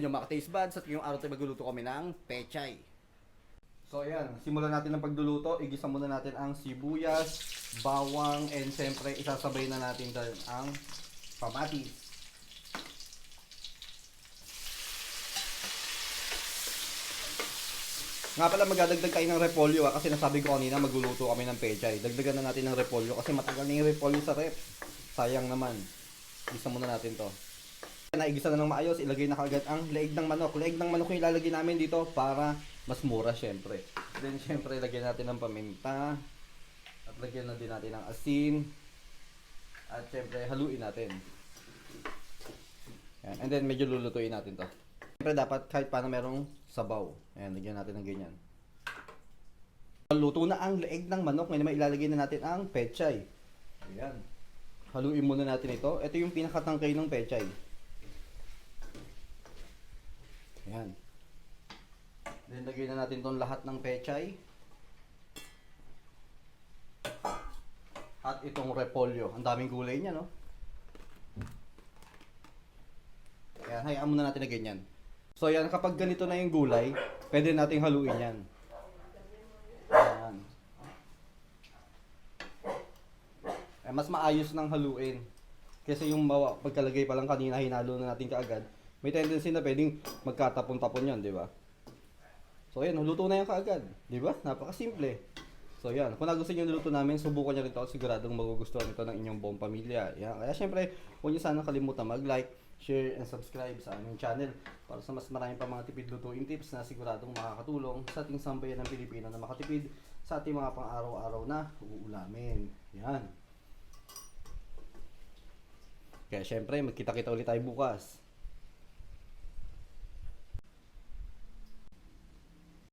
inyong mga taste buds at ngayong araw tayo magluluto kami ng pechay. So ayan, simulan natin ang pagluluto. Igisa muna natin ang sibuyas, bawang, and siyempre isasabay na natin dahil ang kamatis. Nga pala magdadagdag tayo ng repolyo ah, kasi nasabi ko kanina magluluto kami ng pechay. Dagdagan na natin ng repolyo kasi matagal na yung repolyo sa rep. Sayang naman. Igisa muna natin to. Naigisa na ng maayos, ilagay na kagad ang leeg ng manok. Leeg ng manok yung ilalagay namin dito para mas mura syempre. Then syempre lagyan natin ng paminta. At lagyan na din natin ng asin. At syempre haluin natin. Yan. And then medyo lulutuin natin to. Syempre dapat kahit paano merong sabaw. Ayan, lagyan natin ng ganyan. Luto na ang leeg ng manok. Ngayon naman ilalagay na natin ang pechay. Ayan. Haluin muna natin ito. Ito yung pinakatangkay ng pechay. Ayan. Then lagyan na natin tong lahat ng pechay. At itong repolyo. Ang daming gulay niya, no? Ayan, hayaan muna natin na ganyan. So yan, kapag ganito na yung gulay, pwede nating haluin yan. Ayan. Eh, mas maayos ng haluin. Kasi yung mawa, pagkalagay pa lang kanina, hinalo na natin kaagad. May tendency na pwedeng magkatapon-tapon yan, di ba? So yan, luto na yan kaagad. Di ba? Napakasimple. So yan, kung nagustuhan nyo luto namin, subukan nyo rin ito. Siguradong magugustuhan ito ng inyong buong pamilya. Yan. Kaya syempre, huwag nyo sana kalimutan mag-like, share, and subscribe sa aming channel para sa mas marami pa mga tipid lutuin tips na siguradong makakatulong sa ating sambayan ng Pilipino na makatipid sa ating mga pang-araw-araw na uulamin. Yan. Kaya syempre, magkita-kita ulit tayo bukas.